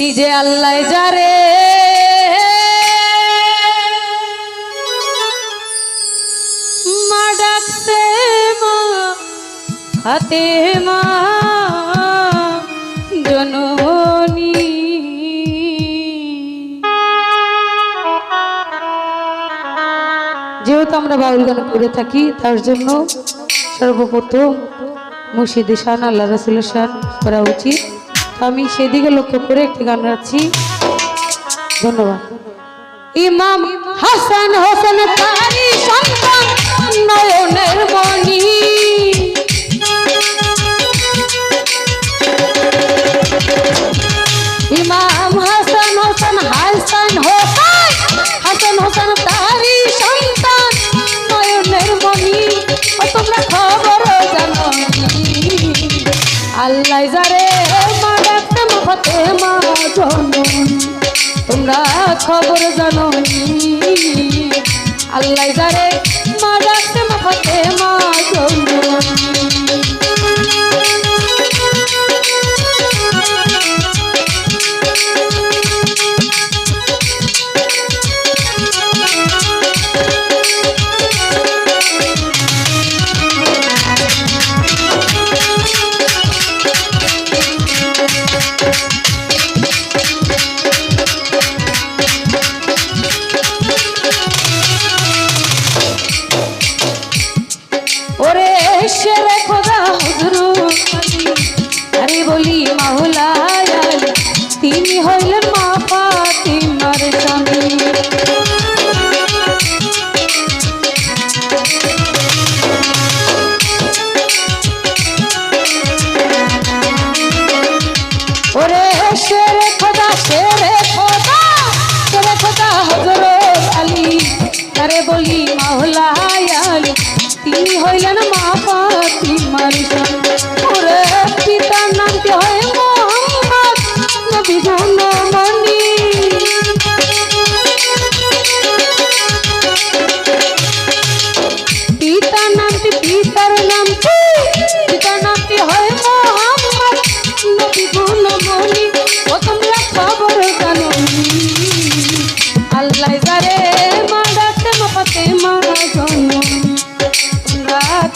নিজে আল্লাহ যারে। মা হাতে মা জননী। যেহেতু আমরা বাউল গান করে থাকি, তার জন্য সর্বপ্রথম মুর্শিদি শান আল্লাহ রাসুল শান করা উচিত। আমি সেদিকে লক্ষ্য করে একটি গান রাখছি ধন্যবাদ। ইমাম হাসান হোসেন তারি সন্তান নয়নের মণি। খবর জানো আল্লাহ যারে মা ডাকতে মা ফাতে মা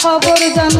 খবর জান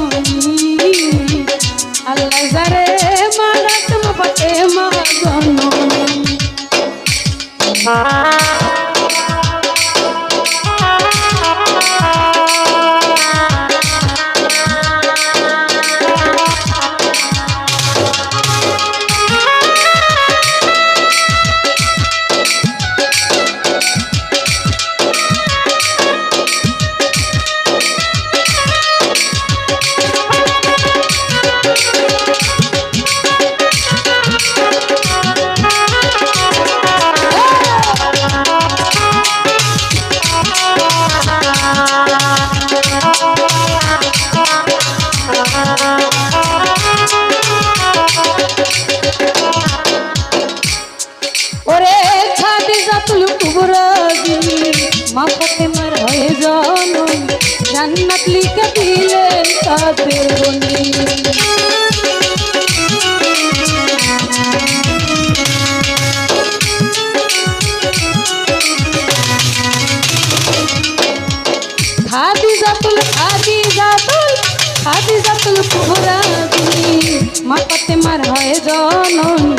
ফাতেমার হয় জননী।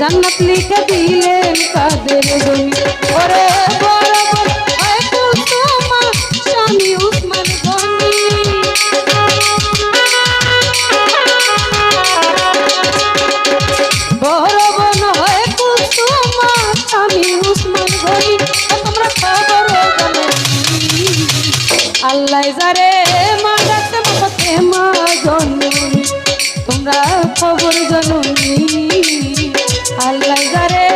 জান্নাত লিখে দিলেন কাদের ওরে বড় খবর জননী আল্লাহ যারে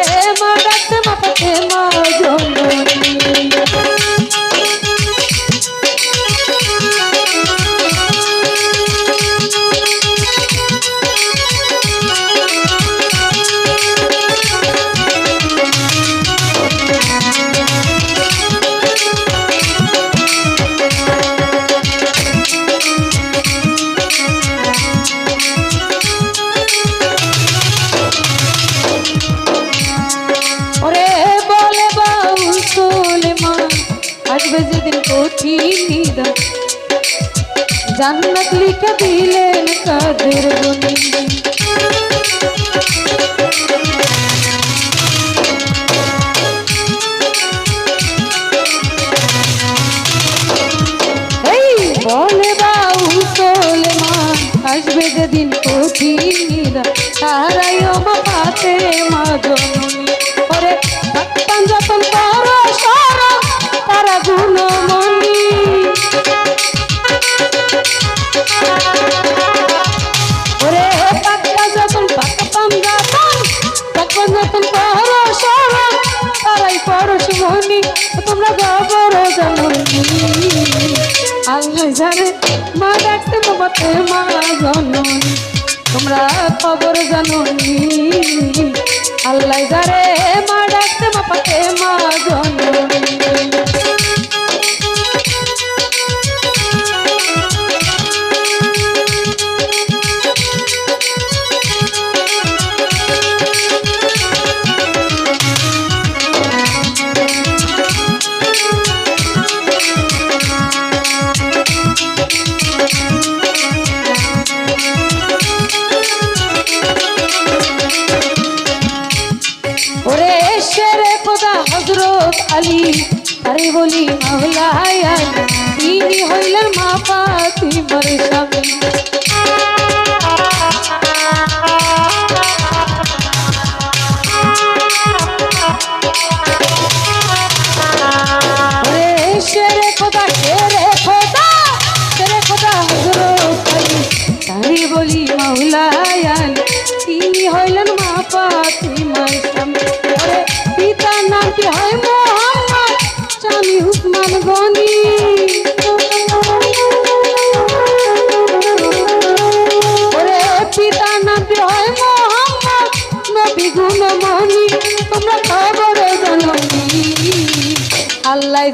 মা ডাকতে মাথাতে মা জান্নাত লিখে দিলেন কাদের গনি জানে মা ডাকতে বাবাতে মা জননী। তোমরা খবর জাননি। আল্লাহ জারে মা ডাকতে বাবাতে মা জননী। ওরে শেরে খোদা শেরে খোদা শেরে খোদা হজরত আলী তারি বলি মাওলাই আলী তিনি হইলেন মা ফাতিমার স্বামী পিতার নামটি হয় মোহাম্মদ স্বামী উসমান গনি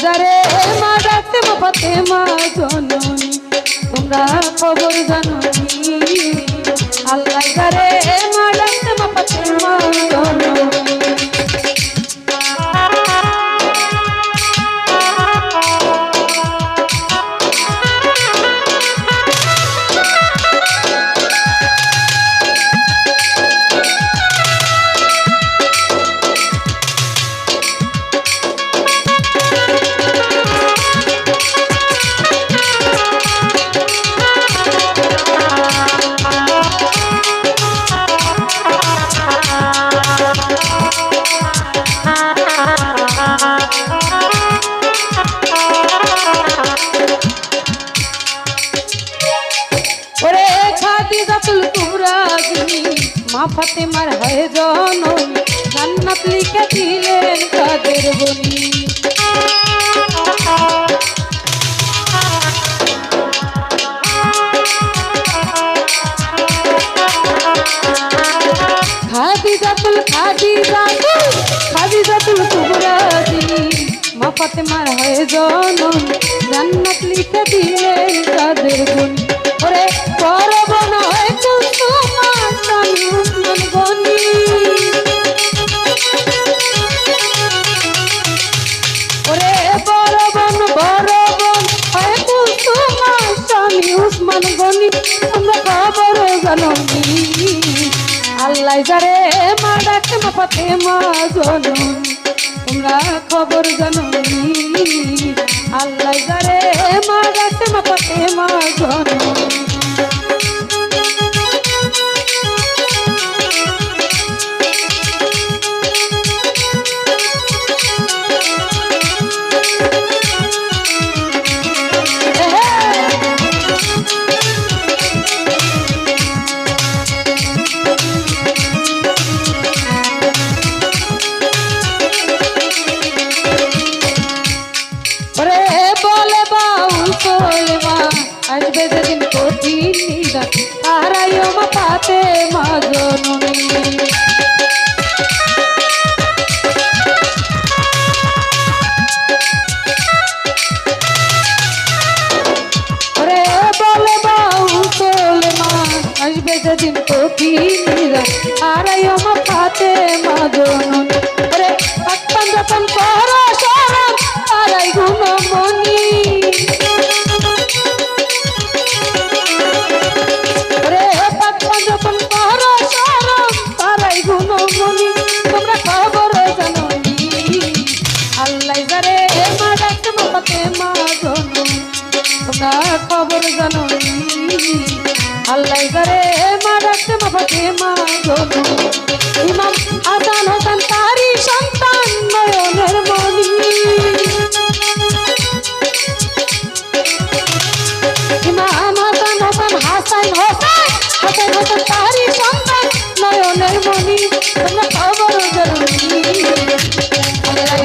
যারে মা ডাকতে মা মা জননী তোমরা খবর জাননি আল্লাহ যারে মা ফাতেমার হয় জননী জান্নাত লিখে দিলেন কাদের বনি খাদিজাতুল খাদিজাতুল খাদিজাতুল মা ফাতেমার হয় জননী জান্নাত লিখে দিলেন কাদের বনি ওরে করব নয় জাননি, আল্লাহ যারে মা ডাকে মা পাতে মা জননী। তোমরা খবর জাননি, আল্লাহ যারে মা ডাকে মা পাতে মা জননী। মা জননী ইমাম হাসান হাসান তারি সন্তান নয়নের মণি। ইমাম হাসান হাসান হাসান হাসান হাসান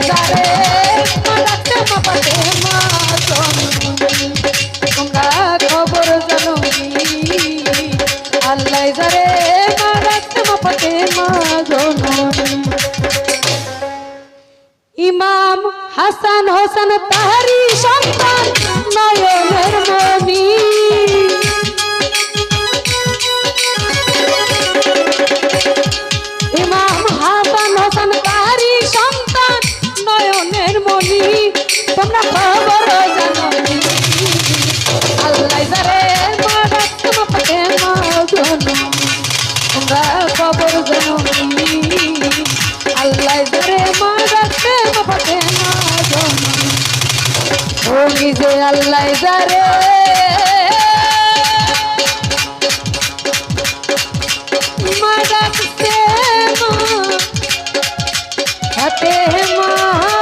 জানে মা নিজে আল্লাহ ধরে হাতে মা